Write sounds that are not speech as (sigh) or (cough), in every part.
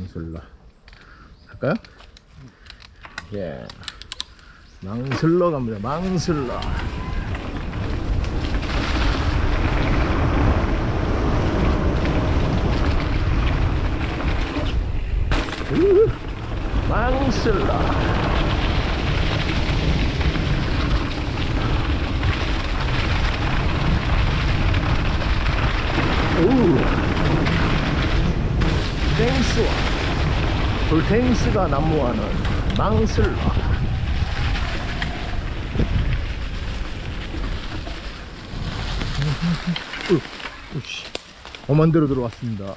망슬러 할까요? 예. 망슬러 갑니다. 망슬러. 으, 망슬러. 오. 땡스와 돌탱스가 난무하는 어, 엄한 데로 들어왔습니다.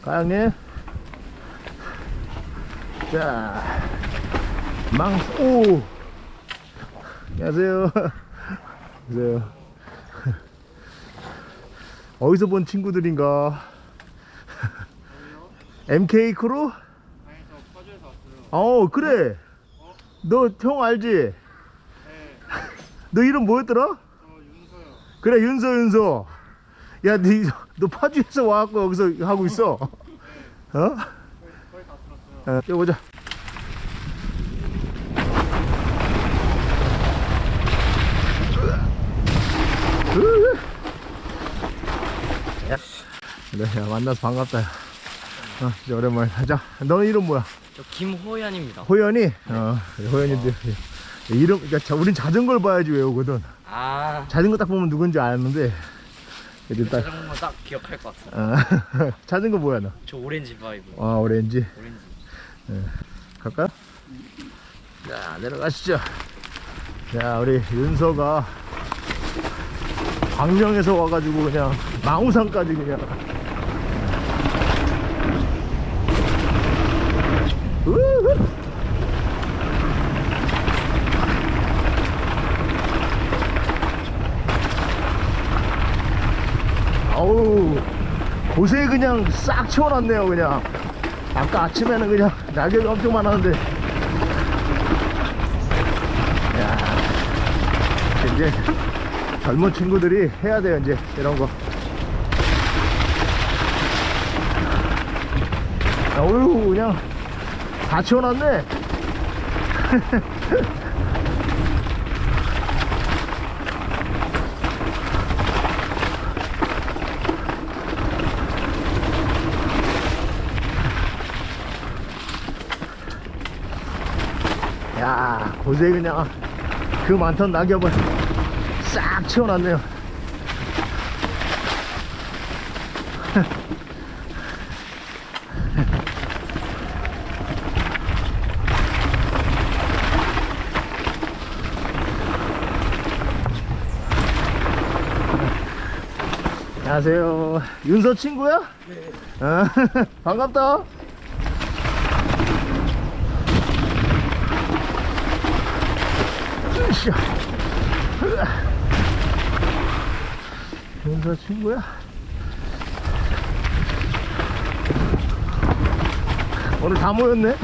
가양님 자 망스 오! 안녕하세요. 안녕하세요 어디서 본 친구들인가 MK 크루? 아니 저 파주에서 왔어요. 어 그래 너형 알지? 네, (laughs) 너 이름 뭐였더라? 저 윤서요. 그래 윤서 윤서 야너 파주에서 와갖고 여기서 하고 있어 어? 거의, 거의 다 들었어요. 어, 뛰어보자 야. 네, 야, 만나서 반갑다. 야. 어, 진짜 오랜만에. 자, 너는 이름 뭐야? 저 김호연입니다. 호연이? 어, 호연이 들. 이름, 그러니까 자, 우린 자전거를 봐야지 외우거든. 아, 자전거 딱 보면 누군지 아는데. 이제 딱, 자전거 딱 기억할 것 같아요. 어, (laughs) 자전거 뭐야, 너? 저 오렌지 바이브. 아, 오렌지. 오렌지. 갈까요? 자, 내려가시죠. 자, 우리 윤서가 광명에서 와가지고 그냥 망우산까지 그냥. 어우, 곳에 그냥 싹 채워놨네요, 그냥. 아까 아침에는 그냥 낙엽이 엄청 많았는데 야 이제 젊은 친구들이 해야 돼요 이제. 이런 거. 어휴 그냥 다 치워놨네. (laughs) 야 고세 그냥 그 많던 낙엽을 싹 치워놨네요 (laughs) 안녕하세요 윤서 친구야? 네 (laughs) 반갑다 으쌰. 으아. 윤서 친구야? 오늘 다 모였네?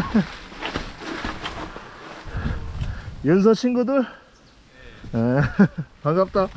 윤서 친구들? 에, 반갑다.